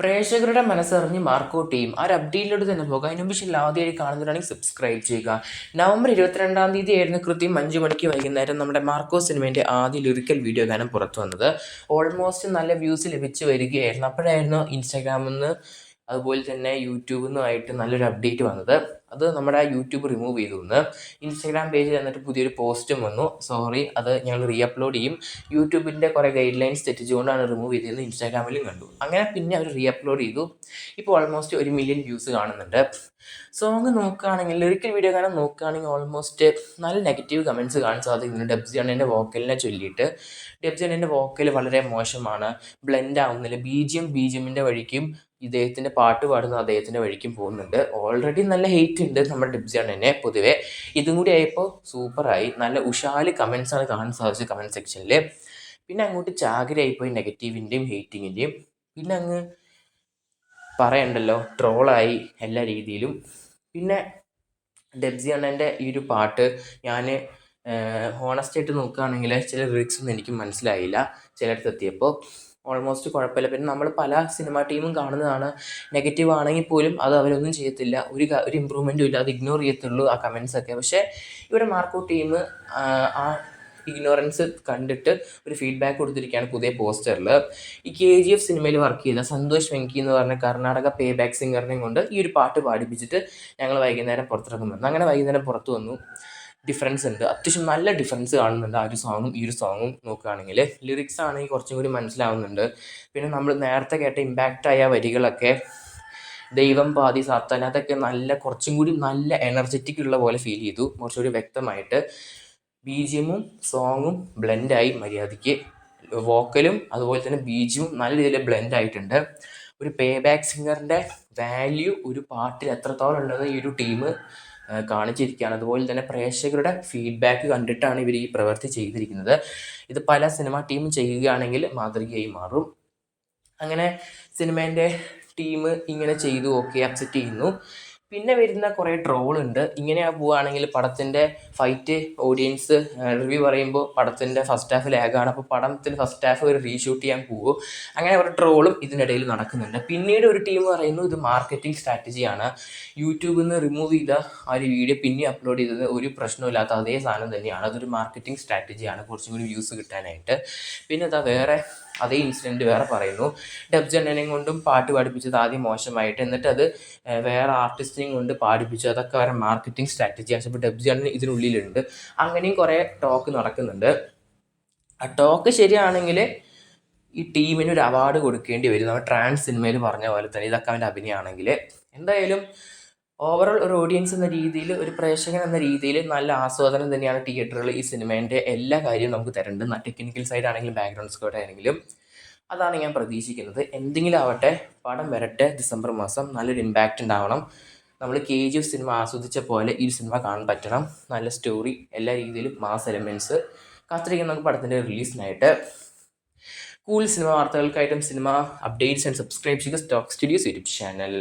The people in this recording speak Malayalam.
പ്രേക്ഷകരുടെ മനസ്സറിഞ്ഞ് മാർക്കൗട്ട് ചെയ്യും. ആ ഒരു അപ്ഡേറ്റിലോട്ട് തന്നെ പോകാം. അതിനു മുമ്പ് ആദ്യമായി കാണുന്നവരാണെങ്കിൽ സബ്സ്ക്രൈബ് ചെയ്യുക. നവംബർ ഇരുപത്തിരണ്ടാം തീയതി ആയിരുന്നു കൃത്യം അഞ്ച് മണിക്ക് വൈകുന്നേരം നമ്മുടെ മാർക്കോ സിനിമേന്റെ ആദ്യ ലിറിക്കൽ വീഡിയോ ഗാനം പുറത്തു വന്നത്. ഓൾമോസ്റ്റ് നല്ല വ്യൂസ് ലഭിച്ചു വരികയായിരുന്നു. അപ്പോഴായിരുന്നു ഇൻസ്റ്റാഗ്രാമിൽ നിന്ന് അതുപോലെ തന്നെ യൂട്യൂബിൽ നിന്നുമായിട്ട് നല്ലൊരു അപ്ഡേറ്റ് വന്നത്. അത് നമ്മുടെ യൂട്യൂബ് റിമൂവ് ചെയ്തു എന്ന്. ഇൻസ്റ്റാഗ്രാം പേജിൽ എന്നിട്ട് പുതിയൊരു പോസ്റ്റും വന്നു. സോറി അത് ഞങ്ങൾ റീ അപ്ലോഡ് ചെയ്യും യൂട്യൂബിന്റെ കുറേ ഗൈഡ് ലൈൻസ് തെറ്റിച്ചുകൊണ്ടാണ് റിമൂവ് ചെയ്തതെന്ന് ഇൻസ്റ്റാഗ്രാമിലും കണ്ടു. അങ്ങനെ പിന്നെ അവർ റീ അപ്ലോഡ് ചെയ്തു. ഇപ്പോൾ ഓൾമോസ്റ്റ് ഒരു മില്യൺ വ്യൂസ് കാണുന്നുണ്ട്. സോങ് നോക്കുകയാണെങ്കിൽ ലിറിക്കൽ വീഡിയോ കാണാൻ നോക്കുകയാണെങ്കിൽ ഓൾമോസ്റ്റ് നല്ല നെഗറ്റീവ് കമന്റ്സ് കാണാൻ സാധിക്കുന്നുണ്ട്. ഡെബ്സി അണ്ണന്റെ വോക്കലിനെ ചൊല്ലിയിട്ട്. ഡെബ്സി അണ്ണന്റെ വോക്കൽ വളരെ മോശമാണ്. ബ്ലെൻഡ് ആവുന്നില്ല. B G M B G എമ്മിന്റെ വഴിക്കും ഇദ്ദേഹത്തിന്റെ പാട്ട് പാടുന്ന അദ്ദേഹത്തിന്റെ വഴിക്കും പോകുന്നുണ്ട്. ഓൾറെഡി നല്ല ഹെയ്റ്റ് ഉണ്ട് നമ്മുടെ ഡിബ്സി അണ്ണനെ പൊതുവേ. ഇതും കൂടി ആയപ്പോൾ സൂപ്പറായി നല്ല ഉഷാൽ കമൻസാണ് കാണാൻ സാധിച്ചത് കമന്റ് സെക്ഷനിൽ പിന്നെ അങ്ങോട്ട് ചാകരയായിപ്പോയി നെഗറ്റീവിന്റെയും ഹെയ്റ്റിങ്ങിന്റെയും പിന്നെ അങ്ങ് പറയണ്ടല്ലോ ട്രോളായി എല്ലാ രീതിയിലും. പിന്നെ ഡെബ്സി അണ്ണന്റെ ഈ ഒരു പാട്ട് ഞാൻ ഹോണസ്റ്റായിട്ട് നോക്കുകയാണെങ്കിൽ ചില ലിറിക്സ് ഒന്നും എനിക്ക് മനസ്സിലായില്ല. ചിലയിടത്ത് എത്തിയപ്പോൾ ഓൾമോസ്റ്റ് കുഴപ്പമില്ല. പിന്നെ നമ്മൾ പല സിനിമ ടീമും കാണുന്നതാണ്. നെഗറ്റീവ് ആണെങ്കിൽ പോലും അത് അവരൊന്നും ചെയ്യത്തില്ല. ഒരു ഒരു ഇമ്പ്രൂവ്മെന്റും ഇല്ല. അത് ഇഗ്നോർ ചെയ്യത്തുള്ളൂ ആ കമൻസ് ഒക്കെ. പക്ഷേ ഇവിടെ മാർക്കോ ടീം ആ ഇഗ്നോറൻസ് കണ്ടിട്ട് ഒരു ഫീഡ്ബാക്ക് കൊടുത്തിരിക്കുകയാണ് പുതിയ പോസ്റ്ററിൽ ഈ കെ ജി എഫ് സിനിമയിൽ വർക്ക് ചെയ്ത സന്തോഷ് വെങ്കി എന്ന് പറഞ്ഞ കർണാടക പേ ബാക്ക് സിംഗറിനെയും കൊണ്ട് ഈ ഒരു പാട്ട് പാടിപ്പിച്ചിട്ട് ഞങ്ങൾ വൈകുന്നേരം പുറത്തിറങ്ങുന്നു. അങ്ങനെ വൈകുന്നേരം പുറത്തു വന്നു. ഡിഫറൻസ് ഉണ്ട്. അത്യാവശ്യം നല്ല ഡിഫറൻസ് കാണുന്നുണ്ട് ആ ഒരു സോങ്ങും ഈ ഒരു സോങ്ങും നോക്കുകയാണെങ്കിൽ. ലിറിക്സ് ആണെങ്കിൽ കുറച്ചും കൂടി മനസ്സിലാവുന്നുണ്ട്. പിന്നെ നമ്മൾ നേരത്തെ കേട്ട ഇമ്പാക്റ്റ് ആയ വരികളൊക്കെ ദൈവം പാതി സാത്താൻ അതൊക്കെ നല്ല കുറച്ചും കൂടി നല്ല എനർജറ്റിക് ഉള്ള പോലെ ഫീൽ ചെയ്തു. കുറച്ചുകൂടി വ്യക്തമായിട്ട് ബി ജി സോങ്ങും ബ്ലെൻഡായി മര്യാദയ്ക്ക് വോക്കലും അതുപോലെ തന്നെ ബീജിയും നല്ല രീതിയിൽ ബ്ലെൻഡ് ആയിട്ടുണ്ട്. ഒരു പേ ബാക്ക് സിംഗറിന്റെ വാല്യൂ ഒരു പാട്ടിൽ എത്രത്തോളം ഉണ്ടെന്ന് ഈ ഒരു ടീം കാണിച്ചിരിക്കുകയാണ്. അതുപോലെ തന്നെ പ്രേക്ഷകരുടെ ഫീഡ്ബാക്ക് കണ്ടിട്ടാണ് ഇവർ ഈ പ്രവൃത്തി ചെയ്തിരിക്കുന്നത്. ഇത് പല സിനിമ ടീമും ചെയ്യുകയാണെങ്കിൽ മാതൃകയായി മാറും. അങ്ങനെ സിനിമേന്റെ ടീം ഇങ്ങനെ ചെയ്തു ഓക്കെ അക്സെപ്റ്റ് ചെയ്യുന്നു. പിന്നെ വരുന്ന കുറേ ട്രോളുണ്ട് ഇങ്ങനെ പോവുകയാണെങ്കിൽ പടത്തിന്റെ ഫൈറ്റ് ഓഡിയൻസ് റിവ്യൂ പറയുമ്പോൾ പടത്തിന്റെ ഫസ്റ്റ് ഹാഫ് ലാഗാണ് അപ്പോൾ പടത്തിന് ഫസ്റ്റ് ഹാഫ് ഒരു റീഷൂട്ട് ചെയ്യാൻ പോകും അങ്ങനെ ഒരു ട്രോളും ഇതിനിടയിൽ നടക്കുന്നുണ്ട്. പിന്നീട് ഒരു ടീം പറയുന്നു ഇത് മാർക്കറ്റിംഗ് സ്ട്രാറ്റജിയാണ് യൂട്യൂബിൽ നിന്ന് റിമൂവ് ചെയ്ത ആ ഒരു വീഡിയോ പിന്നെ അപ്ലോഡ് ചെയ്തത് ഒരു പ്രശ്നമില്ലാത്ത അതേ സാധനം തന്നെയാണ്. അതൊരു മാർക്കറ്റിംഗ് സ്ട്രാറ്റജിയാണ് കുറച്ചും കൂടി വ്യൂസ് കിട്ടാനായിട്ട്. പിന്നെ അതാ വേറെ അതേ ഇൻസിഡന്റ് വേറെ പറയുന്നു. ഡബ് ജനനെയും കൊണ്ടും പാട്ട് പാടിപ്പിച്ചത് ആദ്യം മോശമായിട്ട്. എന്നിട്ട് അത് വേറെ ആർട്ടിസ്റ്റിനെയും കൊണ്ട് പാടിപ്പിച്ചു. അതൊക്കെ വേറെ മാർക്കറ്റിംഗ് സ്ട്രാറ്റജിയാണ് അപ്പോൾ ഡബ് ജനൻ ഇതിനുള്ളിലുണ്ട്. അങ്ങനെയും കുറേ ടോക്ക് നടക്കുന്നുണ്ട്. ആ ടോക്ക് ശരിയാണെങ്കിൽ ഈ ടീമിന് ഒരു അവാർഡ് കൊടുക്കേണ്ടി വരും. നമ്മൾ ട്രാൻസ് സിനിമയിൽ പറഞ്ഞ പോലെ തന്നെ. ഇതൊക്കെ അവന്റെ അഭിനയമാണെങ്കിൽ എന്തായാലും ഓവറോൾ ഒരു ഓഡിയൻസ് എന്ന രീതിയിൽ ഒരു പ്രേക്ഷകൻ എന്ന രീതിയിൽ നല്ല ആസ്വാദനം തന്നെയാണ് തിയേറ്ററുകൾ ഈ സിനിമേന്റെ എല്ലാ കാര്യവും നമുക്ക് തരുന്നുണ്ട് ടെക്നിക്കൽ സൈഡ് ആണെങ്കിലും ബാക്ക്ഗ്രൗണ്ട് സ്കോർ ആണെങ്കിലും. അതാണ് ഞാൻ പ്രതീക്ഷിക്കുന്നത്. എന്തെങ്കിലും ആവട്ടെ പടം വരട്ടെ ഡിസംബർ മാസം നല്ലൊരു ഇമ്പാക്റ്റ് ഉണ്ടാവണം. നമ്മൾ കെ ജി എഫ് സിനിമ ആസ്വദിച്ച പോലെ ഈ സിനിമ കാണാൻ പറ്റണം. നല്ല സ്റ്റോറി എല്ലാ രീതിയിലും മാസ് എലമെന്റ്സ് കാത്തിരിക്കുന്ന നമുക്ക് പടത്തിന്റെ റിലീസിനായിട്ട് കൂടുതൽ സിനിമ വാർത്തകൾക്കായിട്ടും സിനിമ അപ്ഡേറ്റ്സ് ആൻഡ് സബ്സ്ക്രൈബ് ചെയ്യുക സ്റ്റോക്ക് സ്റ്റുഡിയോസ് യൂട്യൂബ് ചാനൽ